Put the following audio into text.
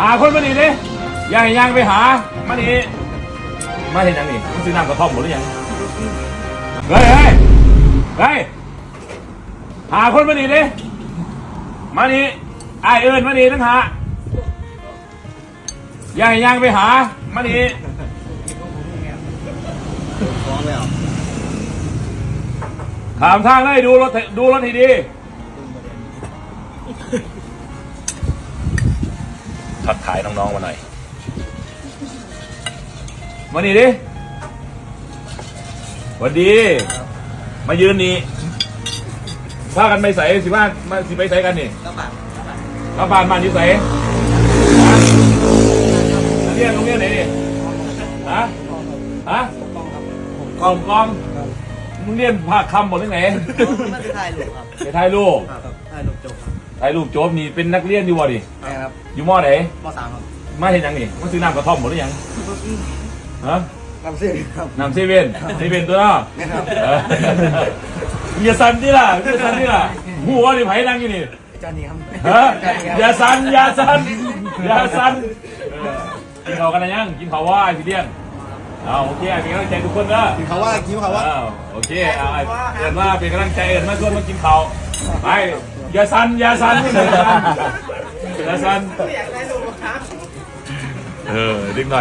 หาคนมานี่ดิย่างย่างไปหามานี่มาเห็นยังนี่มึงซื้อน้ำกระท่อมหมดหรือยังเฮ้ยเฮ้ยเฮ้ยหาคนมานี่ดิมานี่ไอายเอิญมานี่ตั้งหาย่างย่างไปหามานี่ฟ้องแล้วถามทางเลยดูรถดูรถทีดี ทักทายน้องๆมาหน่อยมานี่ดิหวันดี มายืนนี่พากันไปใส่สิบ้านมาสิไปใส่กันนี่ก็บาดกลับบ้านบ้านอยู่ใส่เรียนโรงเรียนไหนนี่ฮะฮะกองกองมึงเรียนภาคคำหมดที่ไหนมันถ่ายรูปครับไปถ่ายรูปครับ ถ่ายรูปจบครับถ่ายรูปจบนี่เป็นนักเรียนอยู่วะดิใช่ครับอยู่มอไหนมสามครับมาเห็นยังนี่มาซื้อน้ำกระท่อมหมดหรือยังฮะลำเส้นครับน้ำเซเว่นเซเว่นตัวเนาะเอออย่าสั่นดิล่ะอย่าสั่นดิล่ะหัวนี่ไผนั่งอยู่นี่จานนี้ครับฮะอย่าสั่นอย่าสั่นอย่าสั่นเออกินข้าวกันนะยังกินข้าวว่าไอ้พี่เดียนเอาโอเคเป็นกำลังใจทุกคนเด้อเขาว่าคิ้วเขาว่า อ้าวโอเคเอาเอินว่าเป็นกำลังใจเอินมาชวนมากินข้าวไป อย่าสั่นอย่าสั่นอย่าสั่นอย่าสั่นเออดึงหน่อย